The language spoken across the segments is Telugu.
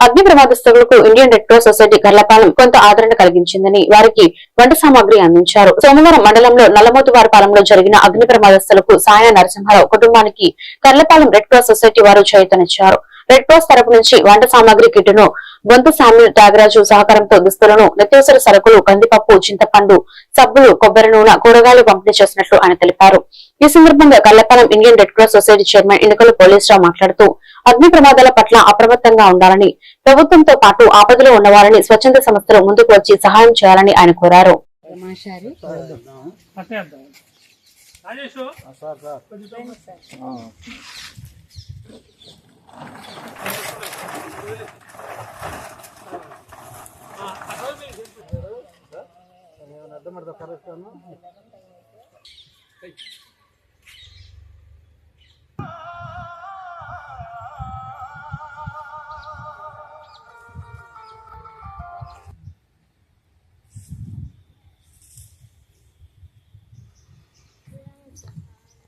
అగ్ని ప్రమాదస్తులకు Indian Red Cross Society Garlapalem కొంత ఆదరణ కలిగించిందని వారికి వంట సామాగ్రి అందించారు. సోమవారం మండలంలో నల్లమోతువారిపాలెంలో జరిగిన అగ్ని ప్రమాదస్తులకు సాయ నరసింహారావు కుటుంబానికి కర్లపాలెం రెడ్ క్రాస్ సొసైటీ వారు చేతనిచ్చారు. రెడ్ క్రాస్ తరపు నుంచి వంట సామాగ్రి కిటును బొంతు శామ్యుల్ త్యాగరాజు సహకారంతో దుస్తులను నిత్యావసర సరుకులు కందిపప్పు చింతపండు సబ్బులు కొబ్బరి నూనె కూరగాయలు పంపిణీ చేసినట్లు ఆయన తెలిపారు. ఈ సందర్భంగా Kallapalem Indian Red Cross Society chairman ఎన్నికల పోలీసరావు మాట్లాడుతూ అగ్ని ప్రమాదాల పట్ల అప్రమత్తంగా ఉండాలని ప్రభుత్వంతో పాటు ఆపదలో ఉన్న వారిని స్వచ్ఛంద సంస్థలు ముందుకు వచ్చి సహాయం చేయాలని ఆయన కోరారు. తమాషాలు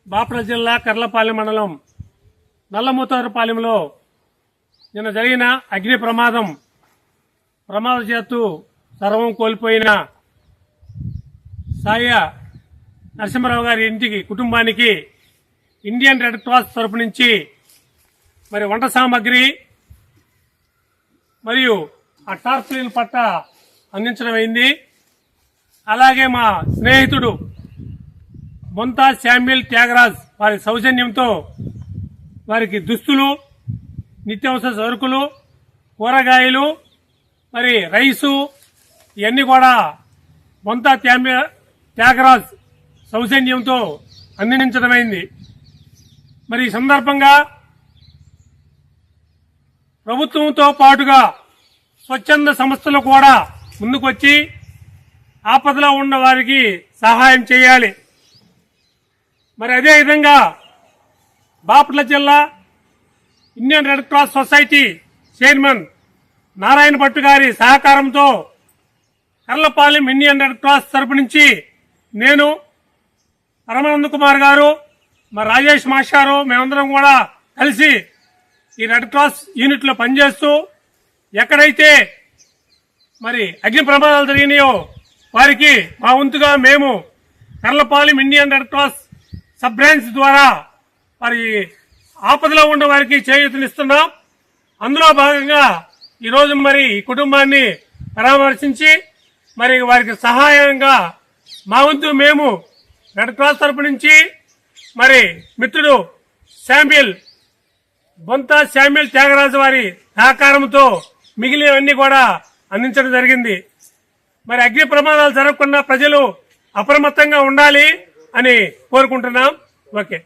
పట్టేద్దాం జిల్లా కర్లపాలెం మండలం నల్లమూతారుపాలెంలో నిన్న జరిగిన అగ్ని ప్రమాదం ప్రమాద చేతు సర్వం కోల్పోయిన సాయ నరసింహరావు గారి ఇంటికి కుటుంబానికి ఇండియన్ రెడ్ క్రాస్ తరపు నుంచి మరి వంట సామాగ్రి మరియు ఆ టార్పులిన్ పట్ట అందించడం అయింది. అలాగే మా స్నేహితుడు బొంతా శామ్యుల్ త్యాగరాజ్ వారి సౌజన్యంతో వారికి దుస్తులు నిత్యావసర సరుకులు కూరగాయలు మరి రైసు ఇవన్నీ కూడా బొంతా త్యామ్య త్యాగరాజ్ సౌజన్యంతో అందించడమైంది. మరి ఈ సందర్భంగా ప్రభుత్వంతో పాటుగా స్వచ్ఛంద సంస్థలు కూడా ముందుకొచ్చి ఆపదలో ఉన్న వారికి సహాయం చేయాలి. మరి అదే విధంగా బాపట్ల జిల్లా Indian Red Cross Society chairman Narayana Bhattu గారి సహకారంతో కర్లపాలెం ఇండియన్ రెడ్ క్రాస్ తరపు నుంచి నేను పరమానంద కుమార్ గారు మా రాజేష్ మాస్టారు మేమందరం కూడా కలిసి ఈ రెడ్ క్రాస్ యూనిట్లో పనిచేస్తూ ఎక్కడైతే మరి అగ్ని ప్రమాదాలు జరిగినాయో వారికి మా వంతుగా మేము Karlapalem Indian Red Cross sub branch ద్వారా మరి ఆపదలో ఉన్న వారికి చేయూతనిస్తున్నాం. అందులో భాగంగా ఈరోజు మరి ఈ కుటుంబాన్ని పరామర్శించి మరి వారికి సహాయంగా మా వంతు మేము రెడ్ క్రాస్ తరపు నుంచి మరి మిత్రుడు శామ్యుల్ బొంత శామ్యుల్ త్యాగరాజు వారి సహకారంతో మిగిలినవన్నీ కూడా అందించడం జరిగింది. మరి అగ్ని ప్రమాదాలు జరగకుండా ప్రజలు అప్రమత్తంగా ఉండాలి. అని కోరుకుంటున్నాం. ఓకే.